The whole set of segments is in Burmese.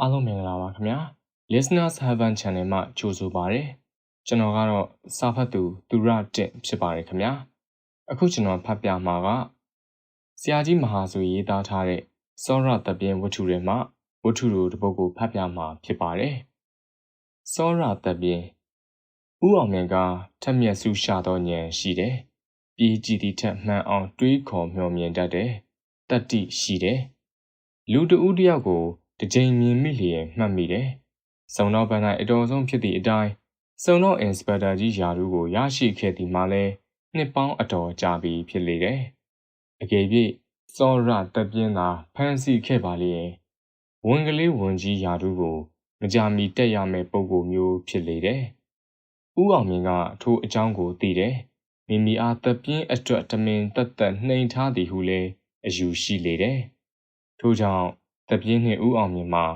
အားလုံးမင်္ဂလာပါခင်ဗျာ Listeners Heaven Channel မှာကြိုဆိုပါရစေကျွန်တော်ကတော့စာဖတ်သူသူရတင့်ဖြစ်ပါတယ်ခင်ဗျာအခုကျွန်တော်ဖတ်ပြမှာကဆရာကြီးမဟာဆိုရေးသားထားတဲ့စောရတပြင်းဝတ္ထုတွေမှာဝတ္ထုတို့တစ်ပုဒ်ကိုဖတ်ပြမှာဖြစ်ပါတယ်စောရတပြင်းဥအောင်မြင်ကထက်မြက်စုရှာသောဉာဏ်ရှိတယ်ပြည်ကြည်သည့်ထက်မှန်အောင်တွေးခေါ်မျှော်မြင်တတ်တယ်တတ္တိရှိတယ်လူတဦးတယောက်ကို တစ်ကြိမ်မြင်မိလျင်မှတ်မိတယ်။စုံတော့ပန်း၌အတော်ဆုံးဖြစ်သည့်အတိုင်းစုံတော့အင်စပက်တာကြီးယာရုကိုရရှိခဲ့သည်မှလည်းနှစ်ပေါင်းအတော်ကြာပြီဖြစ်လေတယ်။အကယ်၍စောရတပြင်းသာဖမ်းဆီးခဲ့ပါလျင်ဝန်ကလေးဝန်ကြီးယာရုကိုမကြမီတက်ရမယ့်ပုံကိုမျိုးဖြစ်လေတယ်။ဦးအောင်မြင့်ကထိုအကြောင်းကိုသိတယ်။မိမိအားတပြင်းအတွက်တမင်တက်တက်နှိမ်ထားသည်ဟုလည်းအယူရှိလေတယ်။ထို့ကြောင့် တပြင်းနှင့်ဥအောင်မြင်မှာ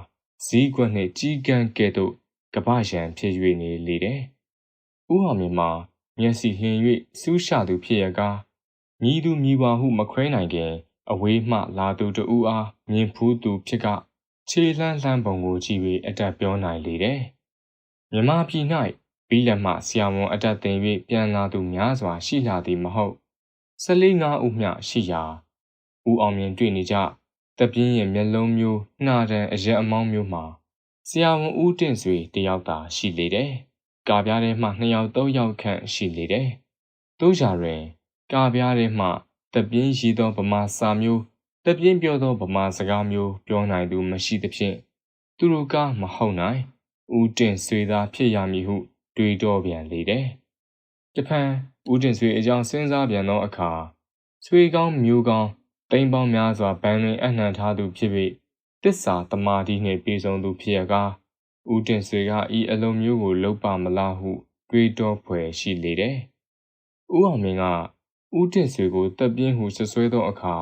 ဇီးကွက်နှင့်ကြီးကန်းကဲ့သို့ကပရံဖြစ်၍နေလေတယ်။ဥအောင်မြင်မှာမျက်စိလျင်၍စူးရှသူဖြစ်ရကားမြည်သူမြည်ပါဟုမခွဲနိုင်ခင်အဝေးမှလာသူတူအားမြင်ဖူးသူဖြစ်ကခြေလှမ်းလှမ်းပုံကိုကြည့်၍အတက်ပြောနိုင်လေတယ်။မြမပြည်၌ဘီလက်မှဆရာဝန်အတက်တင်၍ပြန်လာသူများစွာရှိလာသည်မဟုတ်။၁၄ငါးဦးမျှရှိရာဦးအောင်မြင်တွေ့နေကြ တပြင်းရဲ့မျက်လုံးမျိုးနှာတန်အရက်အမောင်းမျိုးမှာဆရာဝန်ဦးတင့်ဆွေတယောက်သာရှိလေတယ်။ကာပြားထဲမှနှစ်ယောက်သုံးယောက်ခန့်ရှိလေတယ်။တို့ကြတွင် ကာပြားထဲမှတပြင်းရည်သောဗမာစာမျိုးတပြင်းပြောသောဗမာစကားမျိုးပြောနိုင်သူမရှိသဖြင့်သူတို့ကမဟုတ်နိုင်ဦးတင့်ဆွေသာဖြစ်ရမည်ဟု တွေးတောပြန်လေတယ်။တဖန်ဦးတင့်ဆွေအကြောင်းစဉ်းစားပြန်သောအခါဆွေကောင်းမျိုးကောင်း တိမ်ပေါင်းများစွာဘန်းတွင်အနှံထားသူဖြစ်၍တစ္ဆာတမာတိနှင့်ပြည်စုံသူဖြစ်ရကားဦးတင်ဆွေကဤအလုံးမျိုးကိုလှုပ်ပါမလားဟုတွေးတောဖွယ်ရှိလေတယ်။ဦးအောင်မင်းကဦးတင်ဆွေကိုတပ်ပြင်းဟုဆွဆွဲသောအခါ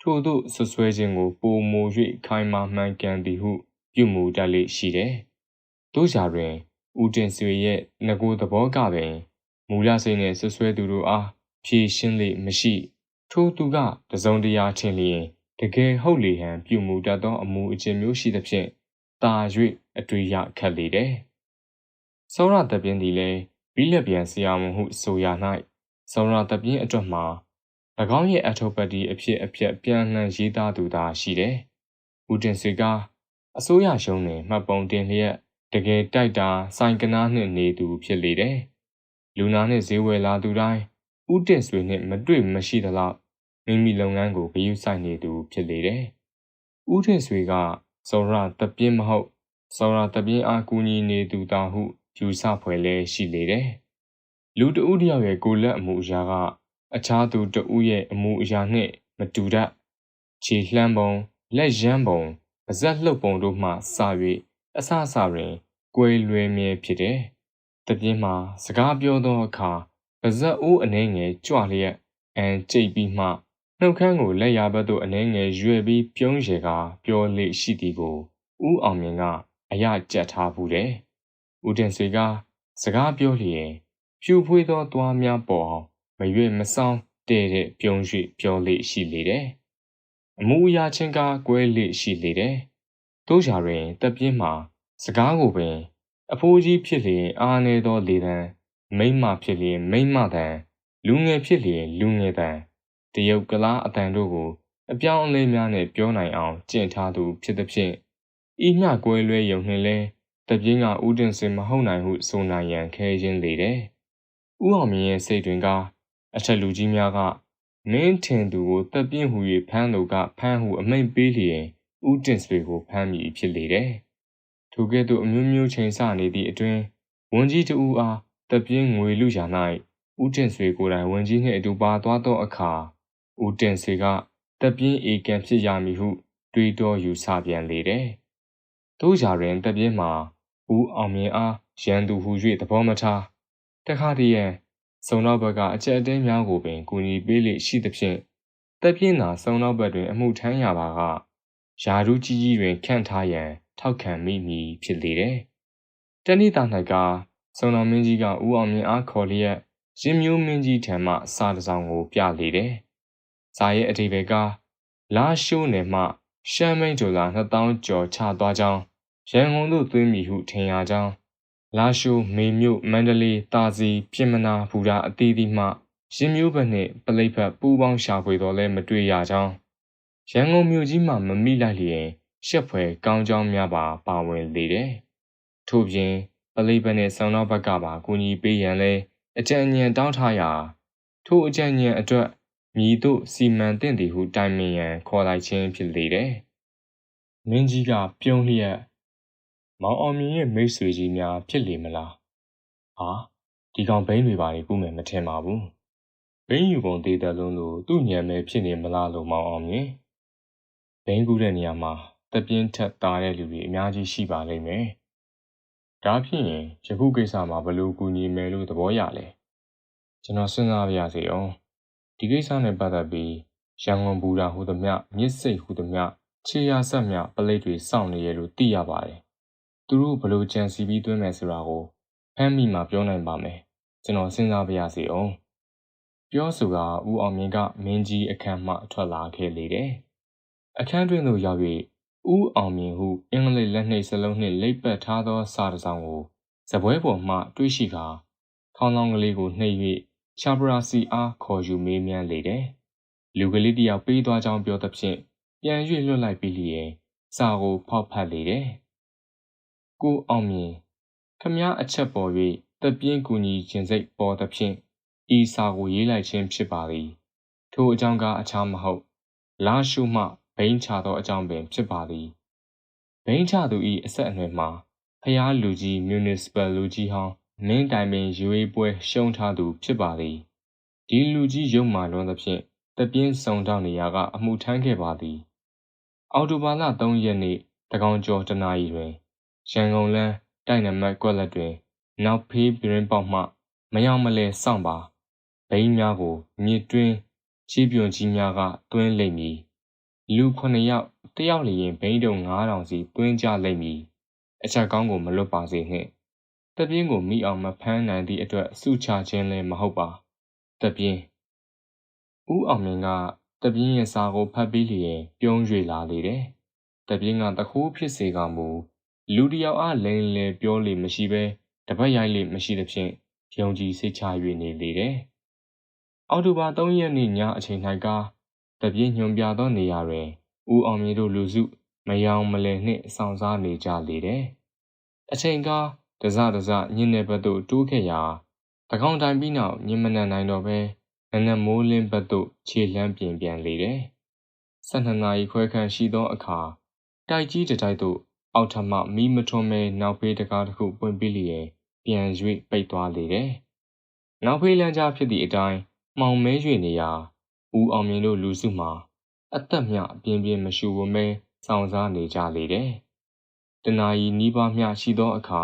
ထို့သို့ဆွဆွဲခြင်းကိုပုံမူ၍ခိုင်မာမှန်ကန်သည်ဟု ပြုမူတတ်လေရှိတယ်။တို့ကြတွင်ဦးတင်ဆွေရဲ့ငကိုသဘောကပင်မူလစိတ်နှင့်ဆွဆွဲသူတို့အားဖြည့်ရှင်းလေမရှိ ထိုသူကတစုံတရာထင်လျင်တကယ်ဟုတ်လေဟန်ပြုမူတတ်သောအမူအကျင့်မျိုးရှိသဖြင့်တာ၍အတွေ့ရခက်လေတယ်။စောရတပြင်းသည်လည်းဘီလက်ပြန်ဆရာဝန်ဟုဆိုရ၌စောရတပြင်းအတွက်မှာ၎င်းရဲ့အထောပတိအဖြစ်အပျက်ပြန်လှန်ရေးသားသူသာရှိတယ်။ဦးတင်စေကအစိုးရရှုံးတွင်မှတ်ပုံတင်လျက်တကယ်တိုက်တာဆိုင်ကနားနှင့်နေသူဖြစ်လေတယ်။လူနာနှင့်ဈေးဝယ်လာသူတိုင်း ဦးတင်ဆွေနှင့်မတွေ့မရှိသလောက်မိမိလုပ်ငန်းကိုဂရုစိုက်နေသူဖြစ်လေတယ်။ဦးထင်ဆွေကစောရတပြင်းမဟုတ်စောရတပြင်းအားကူညီနေသူသာဟုယူဆဖွယ်လဲရှိလေတယ်။လူတဦးတယောက်ရဲ့ကိုလက်အမှုအရာက အခြားသူတဦးရဲ့အမှုအရာနှင့်မတူတတ်ခြေလှမ်းပုံလက်ရမ်းပုံပါဇက်လှုပ်ပုံတို့မှစ၍အဆအဆတွင်ကွယ်လွယ်မြဲဖြစ်တယ်။တပြင်းမှာစကားပြောသောအခါ ပါဇက်အိုးအနေငယ်ကြွလျက်အန်ကျိတ်ပြီးမှနှုတ်ခမ်းကိုလက်ရာဘက်သို့အနှဲငယ်ရွယ်ပြီးပြုံးရေကပြောလေရှိသည်ကိုဦးအောင်မြင်ကအရကြက်ထားဘူးတယ်။ဦးတင်ဆွေကစကားပြောလျင်ဖြူဖွေးသောသွားများပေါ်အောင်မရွေ့မဆောင်တဲ့တဲ့ပြုံး၍ပြောလေရှိလေတယ်။အမှုအရာချင်းကကွဲလေရှိလေတယ်။တို့ကြတွင်တက်ပြင်းမှာစကားကိုပင် အဖိုးကြီးဖြစ်လျင်အားနေသောလေတံ မိမ့်မဖြစ်လျင်မိမ့်မတံလူငယ်ဖြစ်လျင်လူငယ်တံတရုတ်ကလားအတန်တို့ကို အပြောင်းအလဲများနဲ့ပြောနိုင်အောင်ကျင့်ထားသူဖြစ်သည်ဖြင့်ဤမျှကွဲလွဲယုံနှင့်လဲတပြင်းကဥဒင်စင်မဟုတ်နိုင်ဟုဆိုနိုင်ရန်ခဲခြင်းလေတယ်။ဥအောင်မြင့်ရဲ့စိတ်တွင်ကအထက်လူကြီးများကမင်းထင်သူကိုတပ်ပြင်းဟူ၍ဖမ်းလို့ကဖမ်းဟုအမိန့်ပေးလျင်ဥတင်ဆွေကိုဖမ်းမိဖြစ်လေတယ်။ထိုကဲ့သို့အမျိုးမျိုးချိန်ဆနေသည့်အတွင်းဝန်ကြီးတဦးအား တပ်ပြင်းငွေလူရာ၌ဥတင်ဆွေကိုယ်တိုင်ဝန်ကြီးနှင့်အတူပါသွားသောအခါဦးတင်စေကတပ်ပြင်းအေကန်ဖြစ်ရမည်ဟုတွေးတောယူဆပြန်လေတယ်။တို့ကြတွင်တပ်ပြင်းမှာဦးအောင်မြင်အားရန်သူဟူ၍သဘောမထားတခါတည်းရန်စုံနောက်ဘက်ကအကြက်အတဲများကိုပင်ကူညီပေးလေရှိသဖြင့်တပ်ပြင်းသာစုံနောက်ဘက်တွင်အမှုထမ်းရပါကယာရုကြီးကြီးတွင်ခန့်ထားရန်ထောက်ခံမိမည်ဖြစ်လေတယ်။တဏိတာ၌က စုံတော်မင်းကြီးကဦးအောင်မြင်အားခေါ်လျက်ရင်မျိုးမင်းကြီးထံမှစာတစောင်ကိုပြလေတယ်ဇာရဲ့အတိပယ်ကလာရှိုးနယ်မှရှမ်းမိန်ဒေါ်လာ2000ကျော်ချသွားကြောင်းရန်ကုန်သို့သွင်းမိဟုထင်ရကြောင်းလာရှိုးမေမြို့မန္တလေးတာစီပြင်မနာဘူရာအသီးသီးမှရင်းမျိုးဘက်နှင့်ပလိတ်ဖက်ပူးပေါင်းရှာဖွေတော်လဲမတွေ့ရကြောင်းရန်ကုန်မြို့ကြီးမှမမိလိုက်လျင်ရှက်ဖွယ်ကောင်းကြောင်းများပါပါဝင်လေတယ်။ထို့ပြင် ပလိတ်ဘက်နှင့်ဆောင်းနောက်ဘက်ကပါကူညီပေးရန်လဲအကြံဉာဏ်တောင်းထားရာထိုအကြံဉာဏ်အတွက်မြည်တို့စီမံသင့်သည်ဟုတိုင်ပင်ရန်ခေါ်လိုက်ခြင်းဖြစ်လေတယ်။မင်းကြီးကပြုံးလျက်မောင်အောင်မြင်ရဲ့မိတ်ဆွေကြီးများဖြစ်လေမလား။ဟာဒီကောင်ဘိန်းတွေပါလေကုမယ်မထင်ပါဘူး။ဘိန်းယူပုံသေးတယ်လုံးလို့သူ့ညံမဲဖြစ်နေမလားလို့မောင်အောင်မြင်။ဘိန်းကူးတဲ့နေရာမှာတပြင်းထက်သားတဲ့လူတွေအများကြီးရှိပါလိမ့်မယ်။ ဒါဖြစ်ရင်ယခုကိစ္စမှာဘယ်လိုကူညီမယ်လို့သဘောရလဲ။ကျွန်တော်စဉ်းစားပြရစီအောင်။ဒီကိစ္စနဲ့ပတ်သက်ပြီးရန်ကုန်ဘူတာဟူသည်မြမြစ်စိတ်ဟူသည်မြခြေရဆက်မြပလိတ်တွေစောင့်နေရလို့သိရပါတယ်။သူတို့ဘယ်လိုကြံစီပြီးသွင်းမယ်ဆိုတာကိုဖမ်းမိမှပြောနိုင်ပါမယ်။ကျွန်တော်စဉ်းစားပြရစီအောင်။ပြောဆိုကဦးအောင်မြင့်ကမင်းကြီးအခန်းမှထွက်လာခဲ့လေတယ်။အခန်းတွင်သို့ရောက်၍ ဦးအောင်မြင့်ဟုအင်္ဂလိပ်လက်နှိပ်စလုံးနှင့်လိပ်ပတ်ထားသောစာတစ်စောင်ကိုဇပွဲပေါ်မှတွေးရှိကာခေါင်းလောင်းကလေးကိုနှိပ်၍ချာပရာစီအားခေါ်ယူမေးမြန်းလေတယ်။လူကလေးတယောက်ပေးသွားကြောင်းပြောသဖြင့်ပြန်၍လွတ်လိုက်ပြီးလျင်စာကိုဖောက်ဖတ်လေတယ်။ကိုအောင်မြင့်ခမည်းအချက်ပေါ်၍တပြင်းကူညီခြင်းစိတ်ပေါ်သဖြင့်ဤစာကိုရေးလိုက်ခြင်းဖြစ်ပါသည်။ထိုအကြောင်းကားအခြားမဟုတ်လာရှုမှ ဘိန်းချသောအကြောင်းပင် ဖြစ်ပါသည်ဘိန်းချသူ၏အဆက်အနွယ်မှာဖျားလူကြီး municipal လူကြီးဟောင်းမင်းတိုင်ပင်ရွေးပွဲရှုံးထားသူဖြစ်ပါသည်ဒီလူကြီးရုံမာလွန်သဖြင့်တပြင်းစုံတောက်နေရာကအမှုထမ်းခဲ့ပါသည်အော်တိုဘာလ3ရက်နေ့တကောင်ကျော်တနာရီတွင်ရန်ကုန်လမ်းတိုက်နမတ်ကွက်လက်တွင် နောက်ဖေးပြင်းပေါက်မှ မယောင်မလဲစောင့်ပါဘိန်းများကိုမြစ်တွင်းချီးပြွန်ကြီးများကတွင်းလိမ့်မည် လူ9ယောက်တယောက်လျင်ဘိန်းတုံ9000စီတွင်းကြလိမ့်မည်အချက်ကောင်းကိုမလွတ်ပါစေနှင့်တပြင်းကိုမိအောင်မဖမ်းနိုင်သည့်အတွက်စုချခြင်းလည်းမဟုတ်ပါတပြင်းဦးအောင်မင်းကတပြင်းရဲ့စာကိုဖတ်ပြီးလျင်ပြုံး၍လာလေတယ်တပြင်းကတခိုးဖြစ်စေကမူလူတယောက်အားလိန်လေပြောလေမရှိဘဲတပတ်ရိုက်လေမရှိသဖြင့်ယုံကြည်စိတ်ချ၍နေလေတယ်အောက်တိုဘာ3ရက်နေ့ညအချိန်၌က တပြင်းညွန်ပြသောနေရာတွင်ဦးအောင်မြင့်တို့လူစုမယောင်မလည်နှင့်ဆောင်စားနေကြလေတယ်။အချိန်ကားတစတစညင်နယ်ဘက်သို့တိုးခဲ့ရာတကောင်တိုင်ပြီးနောက်ညင်မနန်နိုင်တော့ပဲနနမိုးလင်းဘက်သို့ခြေလှမ်းပြင်ပြန်လေတယ်။၁၂နာရီခွဲခန့်ရှိသောအခါတိုက်ကြီးတတိုက်သို့အောက်ထမှမီးမထွန်းမဲနောက်ဖေးတကားတစ်ခုပွင့်ပြီးလျင်ပြန်၍ပိတ်သွားလေတယ်။နောက်ဖေးလမ်းကြားဖြစ်သည့်အတိုင်းမှောင်မဲ၍နေရာ ဦးအောင်မြင့်တို့လူစုမှာ အသက်မျှအပြင်းပြင်းမရှူဝမဲစောင့်စားနေကြလေတယ်။တနာရီနီးပါးမျှရှိသောအခါ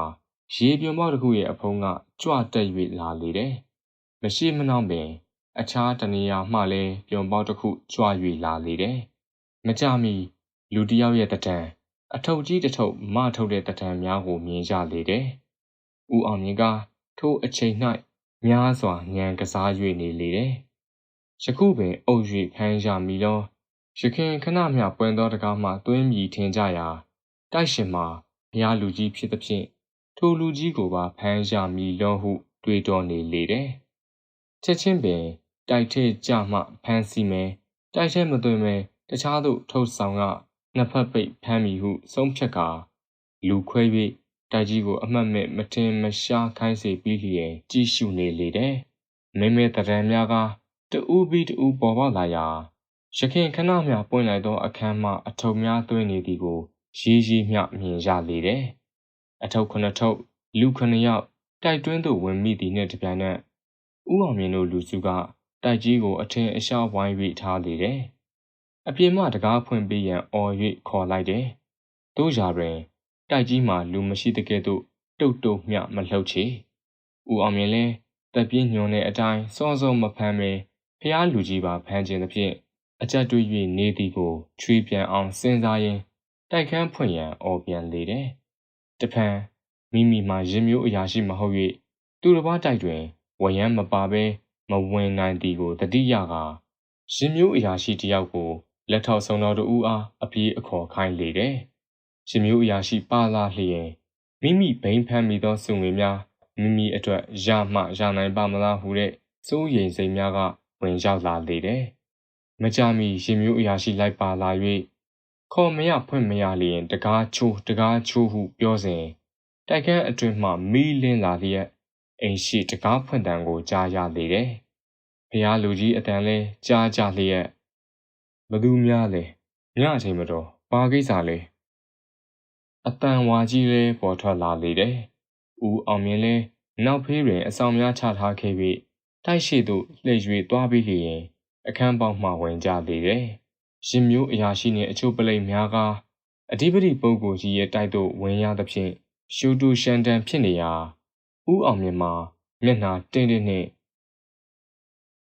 ရေပြုံပေါက်တစ်ခုရဲ့အဖုံးကကြွတက်၍လာလေတယ်။မရှိမနှောင်းပင် အခြားတနေရာမှလည်းပြုံပေါက်တစ်ခုကြွ၍လာလေတယ်။မကြမီလူတစ်ယောက်ရဲ့တံအထုပ်ကြီးတစ်ထုပ်မထုတ်တဲ့တံများကိုမြင်ကြလေတယ်။ဦးအောင်မြင့်ကထိုအချိန်၌များစွာညံကစား၍နေလေတယ်။ ယခုပင်အုပ်၍ဖမ်းရမည်လောရခင်ခဏမျှပွင့်သောတကားမှသွင်းမြည်ထင်ကြရာတိုက်ရှင်မှာဘုရားလူကြီးဖြစ်သဖြင့်ထိုလူကြီးကိုပါဖမ်းရမည်လောဟု တွေးတောနေလေတယ်ချက်ချင်းပင်တိုက်ထဲကြမှဖမ်းဆီးမယ်တိုက်ထဲမသွင်းမယ်တခြားသို့ထုတ်ဆောင်ကနှစ်ဖက်ပိတ်ဖမ်းမိဟုဆုံးဖြတ်ကာလူခွဲ၍တိုက်ကြီးကိုအမှတ်မဲ့မတင်မရှားခိုင်းစေပြီးလျင်ကြည့်ရှုနေလေတယ်မိမဲတရံများက တူးပြီးတူးပေါ်ပေါက်လာရာရခင်ခဏမျှပွင့်လိုက်သောအခန်းမှအထုပ်များသွင်းနေသည်ကိုရေးရေးမျှမြင်ရလေတယ်။အထုပ်ခုနှစ်ထုပ်လူခုနှစ်ယောက်တိုက်တွင်းသို့ဝင်မိသည်နှင့်တပြိုင်နက်ဦးအောင်မြင့်တို့လူစုကတိုက်ကြီးကိုအထင်အရှားဝိုင်း၍ထားလေတယ်။အပြင်မှတကားဖွင့်ပေးရန်အော်၍ခေါ်လိုက်တယ်။တို့ရာတွင်တိုက်ကြီးမှလူမရှိတဲ့ကဲ့သို့တုတ်တုတ်မျှမလှုပ်ချေ။ဦးအောင်မြင့်လည်းတပ်ပြင်းညွန်တဲ့အတိုင်းစောစောမဖမ်းပဲ ဖျားလူကြီးပါဖမ်းခြင်းသဖြင့်အကြက်တွေး၍နေသည်ကိုချွေးပြန်အောင်စဉ်းစားရင်းတိုက်ခန်းဖွင့်ရန်အော်ပြန်လေတယ်။တဖန်မိမိမှာရင်မျိုးအရာရှိမဟုတ်၍သူတစ်ပါးတိုက်တွင်ဝရမ်းမပါဘဲမဝင်နိုင်သည်ကိုတတိယကရင်မျိုးအရာရှိတယောက်ကိုလက်ထောက်ဆောင်တော်တူအားအပြေးအခေါ်ခိုင်းလေတယ်။ရှင်မျိုးအရာရှိပါလာလျင်မိမိဘိန်းဖမ်းမိသောစုငွေများမိမိအတွက်ရမှရနိုင်ပါမလားဟုတဲ့စိုးရိမ်စိတ်များက ဝင်ရောက်လာလေတယ်။မကြမီရှင်မျိုးအရာရှိလိုက်ပါလာ၍ခေါ်မရဖွင့်မရလျင်တကားချိုးတကားချိုးဟုပြောစဉ်တိုက်ခန်းအတွင်မှမီးလင်းလာလျက်အိမ်ရှိတကားဖွင့်တံကိုကြားရလေတယ်။ဖះလူကြီးအတန်လဲကြားကြလျက်ဘသူများလဲညအချိန်မတော်ဘာကိစ္စလဲအတန်ဝါကြီးလဲပေါ်ထွက်လာလေတယ်။ဦးအောင်မြင်လဲနောက်ဖေးတွင်အဆောင်များချထားခဲ့ပြီး တိုက်ရှိသို့လှည့်၍သွားပြီးလျင်အခန်းပေါက်မှဝင်ကြလေတယ်။ရင်မျိုးအရာရှိနှင့်အချို့ပလိတ်များကအဓိပတိပုဂ္ဂိုလ်ကြီးရဲ့တိုက်သို့ဝင်ရသဖြင့်ရှူတူရှန်တန်ဖြစ်နေရာဦးအောင်မြင်မှာမျက်နှာတင်းတင်းနှင့်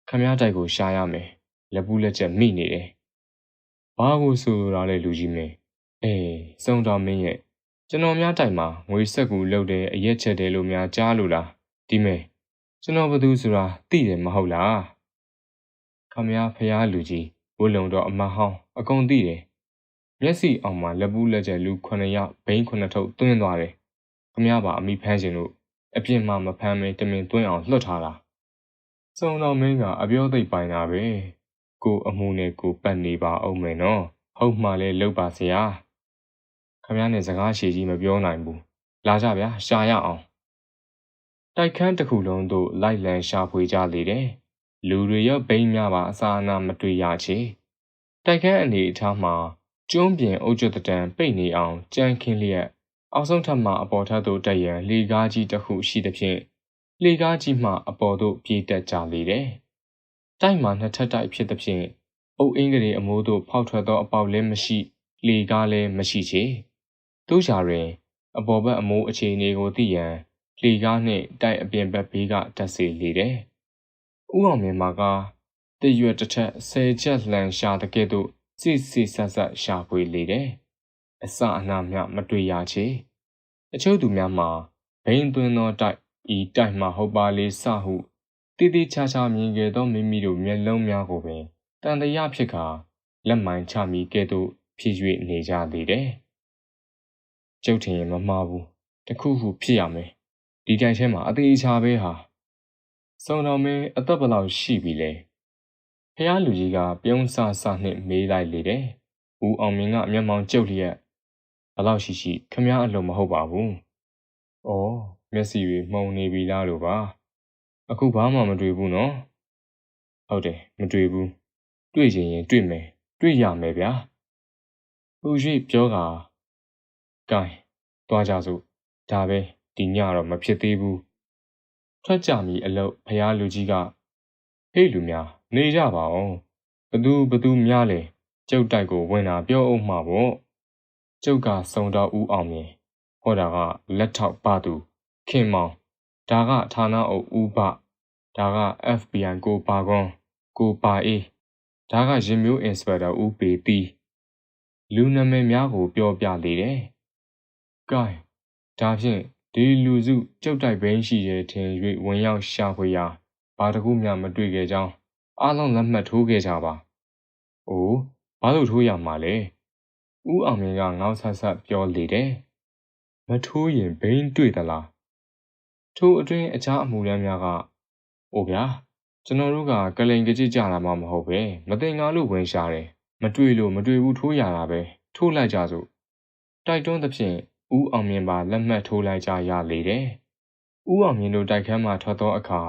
ခမည်းတိုက်ကိုရှာရမယ်လက်ပူးလက်ချက်မိနေတယ်။ဘာကိုဆိုလိုတာလဲလူကြီးမင်းအေးစုံတော်မင်းရဲ့ကျွန်တော်များတိုင်မှာငွေဆက်ကူလှုပ်တယ်အရက်ချက်တယ်လို့များကြားလို့လားဒီမဲ ကျွန်တော်ဘသူဆိုတာသိတယ်မဟုတ်လားခမည်းဖရားလူကြီးဝလုံတော့အမဟောင်းအကုန်သိတယ်မျက်စိအောင်မှာလက်ပူးလက်ချက်လူ9ယောက်ဘိန်း9ထုတ်သွင်းသွားတယ်ခမည်းပါအမိဖမ်းရှင်လို့အပြစ်မှမဖမ်းမင်းတမင်သွင်းအောင်လွှတ်ထားတာစုံတော်မင်းကအပြောသိပ်ပိုင်တာပဲကိုအမှုနဲ့ကိုပတ်နေပါအောင်မယ်နော်ဟုတ်မှလည်းလုပ်ပါစရာခမည်းနဲ့စကားရှည်ကြီးမပြောနိုင်ဘူးလာကြဗျာရှာရအောင် တိုက်ခန်းတစ်ခုလုံးသို့လိုက်လံရှာဖွေကြလေတယ်လူတွေရောဘိန်းများပါအစာအနာမတွေ့ရချေတိုက်ခန်းအနေအထားမှာကျွန်းပြင်အုပ်ကျွတ်တံပိတ်နေအောင်ကြမ်းခင်းလျက်အောက်ဆုံးထပ်မှအပေါ်ထပ်သို့တက်ရန်လေကားကြီးတစ်ခုရှိသဖြင့်လေကားကြီးမှအပေါ်သို့ပြေးတက်ကြလေတယ်တိုက်မှာနှစ်ထပ်တိုက်ဖြစ်သဖြင့်အုပ်အင်းကလေးအမိုးသို့ဖောက်ထွက်သောအပေါက်လည်းမရှိလေကားလည်းမရှိချေတို့ကြတွင် အပေါ်ဘက်အမိုးအခြေအနေကိုသိရန် လေကားနှင့်တိုက်အပြင်ဘက်ဘေးကတက်စေလေတယ်။ဥအောင်မြင်မာကတရွက်တစ်ထက်ဆယ်ချက်လှန်ရှာတဲ့ကဲ့သို့စစ်စစ်ဆက်ဆက်ရှာဖွေလေတယ်။အစအနာမျှမတွေ့ရချေ။အချို့သူများမှာဘိန်းသွင်းသောတိုက်ဤတိုက်မှဟုတ်ပါလေစဟုတိတိချာချာမြင်ခဲ့သောမိမိတို့မျက်လုံးများကိုပင်တန်တရာဖြစ်ကာလက်မိုင်ချမိကဲ့သို့ဖြစ်၍နေကြသေးတယ်။ကျုပ်ထင်ရင်မမှားဘူး။တခုခုဖြစ်ရမယ်။ ဒီတိုင်ထဲမှာအသေးချာပဲဟာ။စုံတော်မင်းအသက်ဘယ်လောက်ရှိပြီလဲ။ဖះလူကြီးကပြုံးဆဆနဲ့မေးလိုက်လေတယ်။ဦးအောင်မင်းကမျက်မှောင်ကျုပ်လျက်ဘလောက်ရှိရှိခမည်းအလုံးမဟုတ်ပါဘူး။အော်မျက်စိတွေမှုံနေပြီလားလို့ပါ။အခုဘာမှမတွေ့ဘူးနော်။ဟုတ်တယ်မတွေ့ဘူး။တွေ့ချင်ရင်တွေ့မယ်။တွေ့ရမယ်ဗျာ။ဟူရှိပြောကကဲသွားကြစို့ဒါပဲ ဒီညတော့မဖြစ်သေးဘူးထွက်ကြမီအလုတ်ဖះလူကြီးကဟေးလူများနေကြပါအောင်ဘသူဘသူများလဲကျုပ်တိုက်ကိုဝင်တာပြောအောင်မှာပေါ့ကျုပ်ကစုံတော်ဦးအောင်မြင်ဟောတာကလက်ထောက်ပါသူခင်မောင်ဒါကဌာနအုပ်ဦးဘဒါက FBI ကိုပါကွန်ကိုပါအေးဒါကရင်မျိုး Inspector ဦးပေတီလူနာမည်များကိုပြောပြလေတယ်။ကဲဒါဖြင့် ဒီလူစုကျုပ်တိုက်ဘိန်းရှိတဲ့ထင်၍ဝင်ရောက်ရှာဖွေရာဘာတခုမှမတွေ့ခဲ့ကြောင်းအားလုံးလက်မှတ်ထိုးခဲ့ကြပါ။အိုးဘာလို့ထိုးရမှာလဲ။ဦးအောင်မြင့်ကငေါက်ဆက်ဆက်ပြောလေတယ်။မထိုးရင်ဘိန်းတွေ့သလား။ထိုအတွင်းအခြားအမှုရမ်းများကအိုဗျာကျွန်တော်တို့ကကလိန်ကြကြကြလာမှမဟုတ်ပဲမတင်ကားလို့ဝင်ရှာတယ်။မတွေ့လို့မတွေ့ဘူးထိုးရတာပဲထိုးလိုက်ကြစို့။တိုက်တွန်းသဖြင့် ဦးအောင်မြင့်ပါလက်မှတ်ထိုးလိုက်ကြရလေတယ်။ဦးအောင်မြင့်တို့တိုက်ခန်းမှထွက်သောအခါ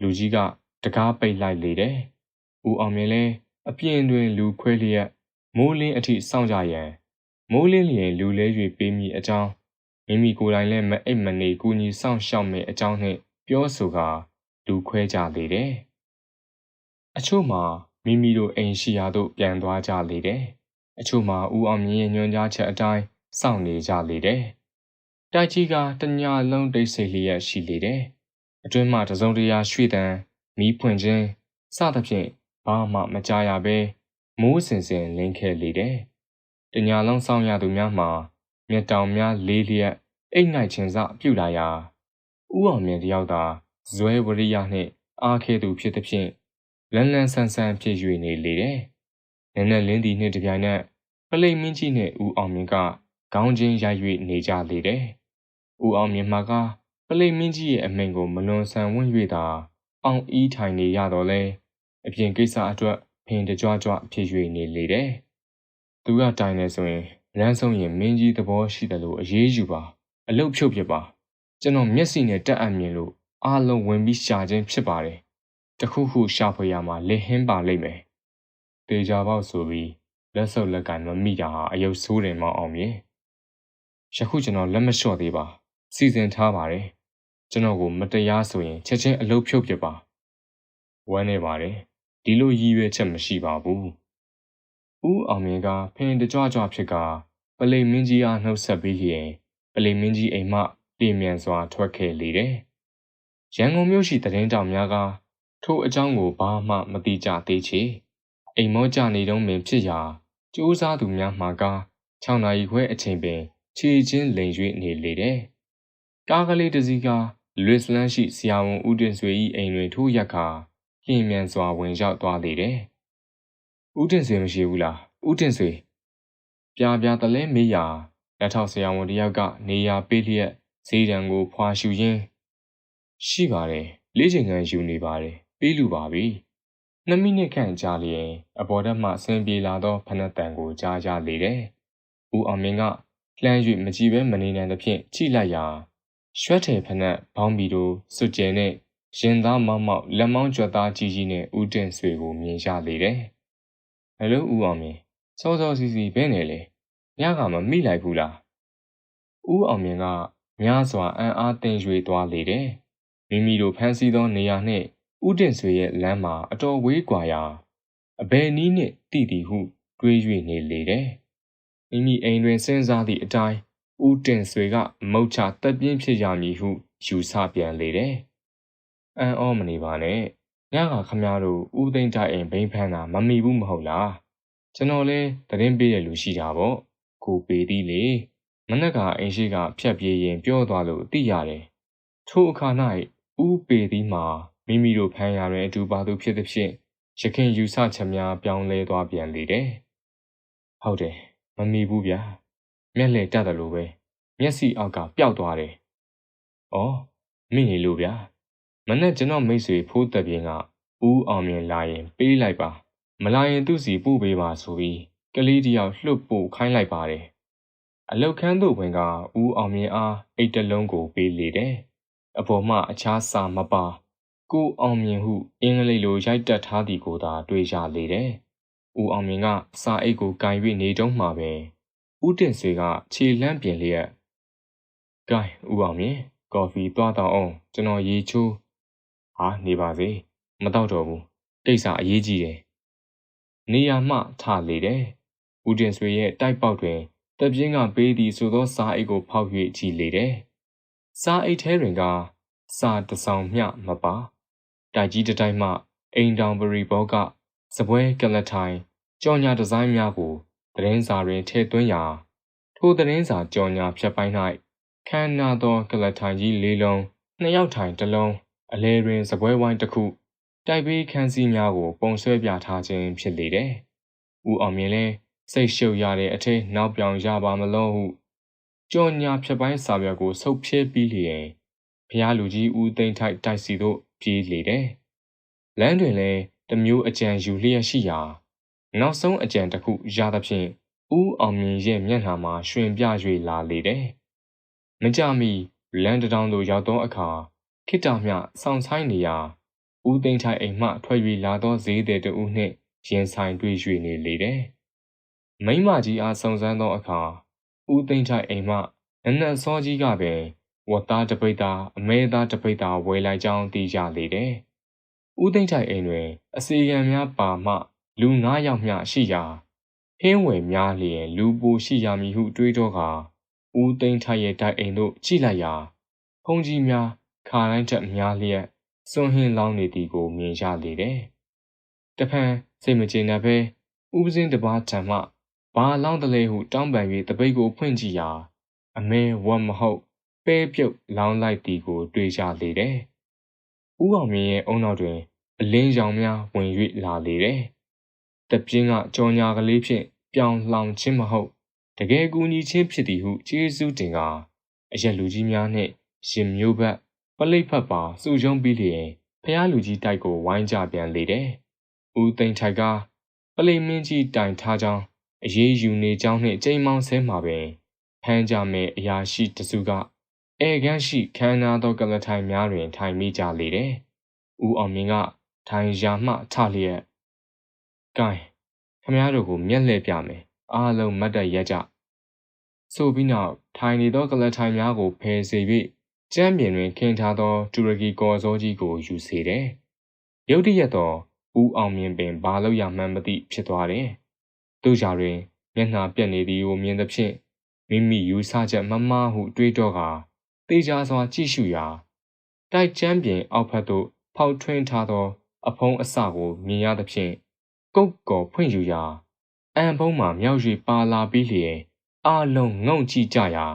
လူကြီးကတကားပိတ်လိုက်လေတယ်။ဦးအောင်မြင့်လည်းအပြင်တွင်လူခွဲလျက်မိုးလင်းအထိစောင့်ကြရန်မိုးလင်းလျင်လူလဲ၍ပေးမိအကြောင်းမိမိကိုယ်တိုင်လည်းမအိပ်မနေကူညီစောင့်ရှောက်မယ်အကြောင်းနှင့်ပြောဆိုကာလူခွဲကြလေတယ်။အချို့မှာမိမိတို့အိမ်ရှိရာသို့ပြန်သွားကြလေတယ်။အချို့မှာဦးအောင်မြင့်ရဲ့ညွှန်ကြားချက်အတိုင်း စောင့်နေကြလေတယ်။တိုက်ကြီးကတညာလုံးတိတ်ဆိတ်လျက်ရှိလေတယ်။အတွင်းမှတစုံတရာရွှေတံမီးဖွင့်ခြင်းစသဖြင့်ဘာမှမကြားရဘဲမိုးစင်စင်လင်းခဲ့လေတယ်။တညာလုံးစောင့်ရသူများမှာမျက်တောင်များလေးလျက်အိတ်နိုင်ခြင်းစပြုလာရာဥအောင်မြင်တယောက်သာဇွဲဝရိယနှင့်အားခဲသူဖြစ်သည်ဖြင့်လန်းလန်းဆန်းဆန်းဖြစ်၍နေလေတယ်။နည်းနည်းလင်းသည်နှင့်တပြိုင်နက်ပလိတ်မင်းကြီးနှင့်ဦးအောင်မြင့်က ခေါင်းချင်းရိုက်၍နေကြလေတယ်။ဦးအောင်မြင့်မှာကပလိမင်းကြီးရဲ့အမိန်ကိုမလွန်ဆန်ဝင့်၍သာအောင်အီးထိုင်နေရတော့လဲအပြင်ကိစ္စအတွက်ဖင်တကြွကြွဖြစ်၍နေလေတယ်။သူကတိုင်နေဆိုရင်လမ်းဆုံးရင်မင်းကြီးသဘောရှိတယ်လို့အေးယူပါအလုတ်ဖြုတ်ဖြစ်ပါကျွန်တော်မျက်စိနဲ့တက်အပ်မြင်လို့အားလုံးဝင်ပြီးရှာခြင်းဖြစ်ပါတယ်။တခုခုရှာဖွေရမှာလေဟင်းပါလိမ့်မယ်။တေချာပေါက်ဆိုပြီးလက်ဆုပ်လက်ကင်မမိတာဟာအယုတ်ဆိုးတယ်မောင်အောင်မြင်။ ယခုကျွန်တော်လက်မလျှော့သေးပါ။စီစဉ်ထားပါတယ်။ကျွန်တော်ကိုမတရားဆိုရင်ချက်ချင်းအလုတ်ဖြုတ်ပြပါ။ဝမ်းနေပါတယ်။ဒီလိုရည်ရွယ်ချက်မရှိပါဘူး။ဦးအောင်မြင်ကဖင်တကြွကြွဖြစ်ကပလိမင်းကြီးအားနှုတ်ဆက်ပြီးရင်ပလိမင်းကြီးအိမ်မှတည်မြန်စွာထွက်ခဲ့လေတယ်။ရန်ကုန်မြို့ရှိတရင်တောင်များကထိုအကြောင်းကိုဘာမှမသိကြသေးချေ။အိမ်မောကြနေတုံးပင်ဖြစ်ရာစူးစားသူများမှာက6နာရီခွဲအချိန်ပင် ခြေချင်းလိန်၍နေလေတယ်။ကားကလေးတစ်စီးကလွစ်လန်းရှိဆရာဝန်ဦးတင်ဆွေ၏အိမ်တွင်ထိုးရက်ခါပြင်းမြန်စွာဝင်ရောက်သွားလေတယ်။ဦးတင်ဆွေမရှိဘူးလား။ဦးတင်ဆွေပြာပြာတလဲမေးရာလက်ထောက်ဆရာဝန်တယောက်ကနေရာပေးလျက်ဈေးတံကိုဖွာရှူရင်းရှိပါတယ်လေးချိန်ခံယူနေပါတယ်ပြီးလူပါပြီနှစ်မိနစ်ခန့်ကြာလျင်အပေါ်ဓာတ်မှဆင်းပြေလာသောဖနက်တံကိုကြားကြလေတယ်ဦးအောင်မင်းက လှမ်း၍မကြည့်ဘဲမနေနိုင်သဖြင့်ချိလိုက်ရာရွှက်ထေဖနက်ဘောင်းဘီတို့စွကြဲနဲ့ရင်သားမောက်မောက်လက်မောင်းကြွက်သားကြီးကြီးနဲ့ဦးတင်ဆွေကိုမြင်ရလေတယ်ဟယ်လိုဦးအောင်မင်းစောစောစီစီဘယ်နေလဲညကမမိလိုက်ဘူးလားဦးအောင်မြင်ကများစွာအံ့အားသင့်၍သွားလေတယ်မိမိတို့ဖမ်းဆီးသောနေရာနှင့်ဦးတင်ဆွေရဲ့လမ်းမှာအတော်ဝေးကွာရာအဘယ်နည်းနှင့်တည်တည်ဟုတွေး၍နေလေတယ် မိမိအိမ်တွင်စဉ်းစားသည့်အတိုင်းဦးတင်ဆွေကမုတ်ချတက်ပြင်းဖြစ်ရမည်ဟုယူဆပြန်လေတယ်အံ့ဩမနေပါနဲ့ညကခမရတို့ဦးသိန်းတိုက်အိမ်ဘိန်းဖမ်းတာမမိဘူးမဟုတ်လားကျွန်တော်လဲသတင်းပေးရလူရှိတာပေါ့ကိုပေသည်လေမနက်ကအိမ်ရှိကဖြတ်ပြေးရင်ပြောသွားလို့သိရတယ်ထိုအခါ၌ဦးပေသည်မှာမိမိတို့ဖမ်းရတွင်အတူပါသူဖြစ်သည်ဖြင့်ရခင်ယူဆချက်များပြောင်းလဲသွားပြန်လေတယ်ဟုတ်တယ် မမီဘူးဗျာမျက်လှည့်တက်တယ်လို့ပဲမျက်စိအောက်ကပျောက်သွားတယ်ဩမိနေလို့ဗျာမနဲ့ကျွန်တော်မိတ်ဆွေဖိုးတပြင်းကဦးအောင်မြင်လာရင် ပေးလိုက်ပါ မလာရင်သူ့စီပို့ပေးပါဆိုပြီးကလေးတယောက်လှုပ်ပို့ခိုင်းလိုက်ပါတယ်အလုတ်ခန်းသို့ဝင်ကဦးအောင်မြင်အားအိတ်တလုံးကိုပေးလေတယ်အပေါ်မှအခြားစာမပါကိုအောင်မြင်ဟုအင်္ဂလိပ်လိုရိုက်တက်ထားသည်ကိုသာတွေ့ရလေတယ် ဦးအောင်မြင်ကစာအိတ်ကိုကင်၍နေတုံးမှာပဲဦးတင်ဆွေကခြေလန့်ပြင်လျက်။ကဲဦးအောင်မြင်ကော်ဖီသွားတော့အောင်ကျွန်တော်ရေချိုးဟာနေပါစေမတော့တော့ဘူးကိစ္စအရေးကြီးတယ်။နေရာမှထလေတယ်။ဦးတင်ဆွေရဲ့တိုက်ပေါက်တွင်တပြင်းကပေးသည်ဆိုသောစာအိတ်ကိုဖောက်၍ကြည့်လေတယ်။စာအိတ်ထဲတွင်ကစာတစောင်မျှမပါ။တိုက်ကြီးတတိုင်းမှအိမ်တောင်ပရိဘောက စပွဲကလထိုင်ကြော်ညာဒီဇိုင်းများကိုသတင်းစာတွင်ထည့်သွင်းရာထိုသတင်းစာကြော်ညာဖြတ်ပိုင်း၌ခမ်းနားသောကလထိုင်ကြီးလေးလုံးနှစ်ယောက်ထိုင်တစ်လုံးအလဲတွင်စပွဲဝိုင်းတစ်ခုတိုက်ပေးခန်းစည်းများကို ပုံဆွဲပြထားခြင်းဖြစ်လေတယ်။ဦးအောင်မြင်လဲစိတ်ရှုပ်ရတဲ့အထက်နောက်ပြောင်ရပါမလို့ဟုကြော်ညာဖြတ်ပိုင်းစာရွက်ကိုဆုပ်ဖြဲပြီးလျင်ဖျားလူကြီးဦးသိန်းထိုက်တိုက်စီသို့ပြေးလေတယ်။လမ်းတွင်လည်း တမျိုးအကြံယူလျက်ရှိရာနောက်ဆုံးအကြံတစ်ခုရသဖြင့်ဦးအောင်မြင်ရဲ့မျက်နှာမှာရွှင်ပြ၍လာလေတယ်။မကြမီလန်တတောင်သို့ရောက်သောအခါခိတ္တမြစောင့်ဆိုင်နေရာဦးသိန်းထိုင်အိမ်မှထွက်၍လာသောဈေးသည်တဦးနှင့်ရင်ဆိုင်တွေ့၍နေလေတယ်။မိမကြီးအားစုံစမ်းသောအခါဦးသိန်းထိုင်အိမ်မှနနက်စောကြီးကပင်ဝတ်သားတပိတ်သားအမဲသားတပိတ်သားဝယ်လိုက်ကြောင်းသိကြလေတယ်။ ဦးသိန်းထိုင်အိမ်တွင်အစီအကံများပါမှလူ9ယောက်မျှရှိရာဟင်းဝယ်များလျင်လူပိုရှိရမည်ဟုတွေးတော့ကဦးသိန်းထိုက်ရဲ့တိုက်အိမ်သို့ကြည့်လိုက်ရာဖုန်ကြီးများခါတိုင်းထက်များလျက်စွန့်ဟင်းလောင်းနေသည်ကိုမြင်ရလေတယ်။တဖန်စိတ်မကျေနပ်ဘဲဥပစင်းတပါးထံမှဘာလောင်းတလဲဟုတောင်းပန်၍တပိတ်ကိုဖွင့်ကြည့်ရာအမဲဝတ်မဟုတ်ပဲပြုတ်လောင်းလိုက်သည်ကို တွေ့ရလေတယ်။ ဦးအောင်မြင့်ရဲ့အုံနောက်တွင် အလင်းရောင်များဝင်၍လာလေတယ်တပြင်းကကြော်ညာကလေးဖြင့်ပြောင်လှောင်ခြင်းမဟုတ်တကယ်ကူညီချင်းဖြစ်သည်ဟုကျေးဇူးတင်ကအရက်လူကြီးများနှင့်ရှင်မျိုးဘက်ပလိတ်ဖက်ပါစုယုံပြီးလျင်ဖះလူကြီးတိုက်ကိုဝိုင်းကြပြန်လေတယ်။ဦးသိန်းထိုက်ကပလိတ်မင်းကြီးတိုင်ထားကြောင်းအရေးယူနေကြောင်းနှင့်ကြိမ်မောင်းဆဲမှာပင်ဖမ်းကြမဲ့အရာရှိတစုက ဧကန်းရှိခမ်းနားသောကလထိုင်များတွင် ထိုင်မိကြလေတယ်။ဦးအောင်မြင့်ကထိုင်ရာမှထလျက်။ကဲခမည်းတော်ကိုမျက်လှည့်ပြမယ်။အားလုံးမတ်တက်ရက်ကြ။ဆိုပြီးနောက်ထိုင်နေသောကလထိုင်များကိုဖယ်စေပြီးကျမ်းပြင်တွင်ခင်းထားသော တူရကီကော်စောကြီးကိုယူစေတယ်။ရုတ်တရက်တော့ဦးအောင်မြင့်ပင်ဘာလို့ရမှန်းမသိဖြစ်သွားတယ်။သူ့ကြောင့်မျက်နှာပြက်နေသည်ကိုမြင်သဖြင့်မိမိယူဆချက်မမှားဟုတွေးတော့က တေချာစွာကြည့်ရှုရာတိုက်ကျမ်းပြင်အောက်ဖက်သို့ဖောက်ထွင်းထားသော အဖုံးအစကိုမြင်ရသဖြင့်ကုတ်ကော်ဖွင့်ယူရာအံဖုံးမှာမြောက်၍ပါလာပြီးလျင်အာလုံးငုံကြည့်ကြရာ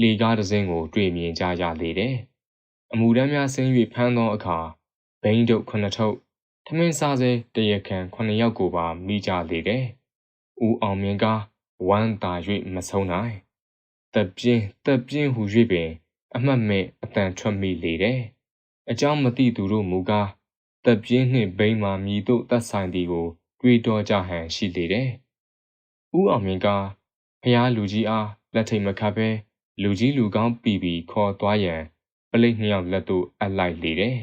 လေကားတစ်စင်းကို တွေ့မြင်ကြရလေတယ်။အမှုတမ်းများဆင်း၍ဖမ်းသောအခါဘိန်းတို့ခုနှစ်ထုပ်ထမင်းစားစေတရခန်ခုနှစ်ယောက်ကိုပါမိကြလေတယ်။ဦးအောင်မြင့်ကဝမ်းသာ၍မဆုံးနိုင်။တပ်ပြင်းတပ်ပြင်းဟူ၍ပင် အမှတ်မဲ့အတန်ထွက်မိလေတယ်။အကြောင်းမသိသူတို့မူကားတပ်ပြင်းနှင့်ဘိန်းမာမြည်တို့သက်ဆိုင်သည်ကို တွေးတောကြဟန်ရှိလေတယ်။ဦးအောင်မြင့်ကဖျားလူကြီးအားလက်ထိတ်မခတ်ပဲလူကြီးလူကောင်းပြီပြီခေါ်သွားရန်ပလိတ်နှစ်ယောက်လက်သို့အပ်လိုက်လေတယ်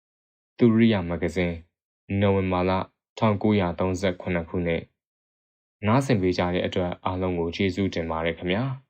။သူရိယမဂဇင်းနိုဝင်ဘာလ1938ခုနှစ်နားဆင်ပေးကြတဲ့အတွက်အားလုံးကိုကျေးဇူးတင်ပါတယ်ခင်ဗျာ။